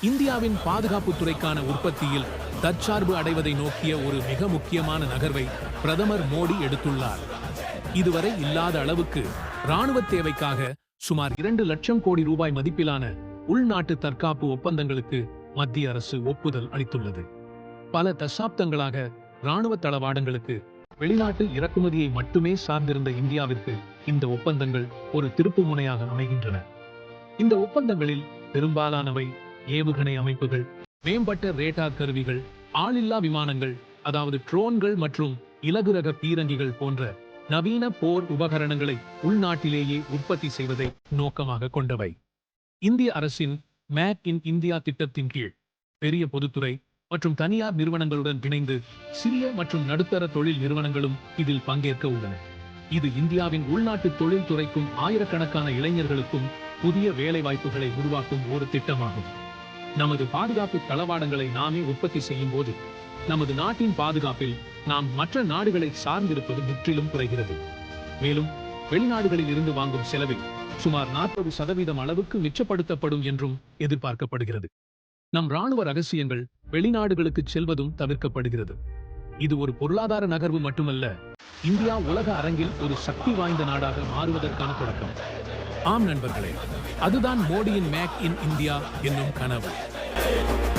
இந்தியாவின் பாதுகாப்பு துறைக்கான உற்பத்தியில் தற்சார்பு அடைவதை நோக்கிய ஒரு மிக முக்கியமான நகர்வை பிரதமர் மோடி எடுத்துள்ளார். இதுவரை இல்லாத அளவுக்கு ராணுவ தேவைக்காக சுமார் இரண்டு லட்சம் கோடி ரூபாய் மதிப்பிலான உள்நாட்டு தற்காப்பு ஒப்பந்தங்களுக்கு மத்திய அரசு ஒப்புதல் அளித்துள்ளது. பல தசாப்தங்களாக ராணுவ தளவாடங்களுக்கு வெளிநாட்டு இறக்குமதியை மட்டுமே சார்ந்திருந்த இந்தியாவிற்கு இந்த ஒப்பந்தங்கள் ஒரு திருப்பு முனையாக அமைகின்றன. இந்த ஒப்பந்தங்களில் பெரும்பாலானவை ஏவுகணை அமைப்புகள் மேம்பட்ட ரேடார் கருவிகள் ஆளில்லா விமானங்கள் அதாவது ட்ரோன்கள் மற்றும் இலகு ரக பீரங்கிகள் போன்ற நவீன போர் உபகரணங்களை உள்நாட்டிலேயே உற்பத்தி செய்வதை நோக்கமாக கொண்டவை. இந்திய அரசின் மேக் இன் இந்தியா திட்டத்தின் கீழ் பெரிய பொதுத்துறை மற்றும் தனியார் நிறுவனங்களுடன் இணைந்து சிறிய மற்றும் நடுத்தர தொழில் நிறுவனங்களும் இதில் பங்கேற்க உள்ளன. இது இந்தியாவின் உள்நாட்டு தொழில்துறைக்கும் ஆயிரக்கணக்கான இளைஞர்களுக்கும் புதிய வேலை வாய்ப்புகளை உருவாக்கும் ஒரு திட்டமாகும். நமது பாதுகாப்பு தளவாடங்களை நாமே உற்பத்தி செய்யும் போது நமது நாட்டின் பாதுகாப்பில் நாம் மற்ற நாடுகளை சார்ந்திருப்பது முற்றிலும் குறைகிறது. மேலும் வெளிநாடுகளில் இருந்து வாங்கும் செலவில் சுமார் நாற்பது சதவீதம் அளவுக்கு மிச்சப்படுத்தப்படும் என்றும் எதிர்பார்க்கப்படுகிறது. நம் ராணுவ ரகசியங்கள் வெளிநாடுகளுக்கு செல்வதும் தவிர்க்கப்படுகிறது. இது ஒரு பொருளாதார நகர்வு மட்டுமல்ல இந்தியா உலக அரங்கில் ஒரு சக்தி வாய்ந்த நாடாக மாறுவதற்கான தொடக்கம். ஆம் நண்பர்களே அதுதான் மோடியின் மேக் இன் இந்தியா என்னும் கனவு. Hey!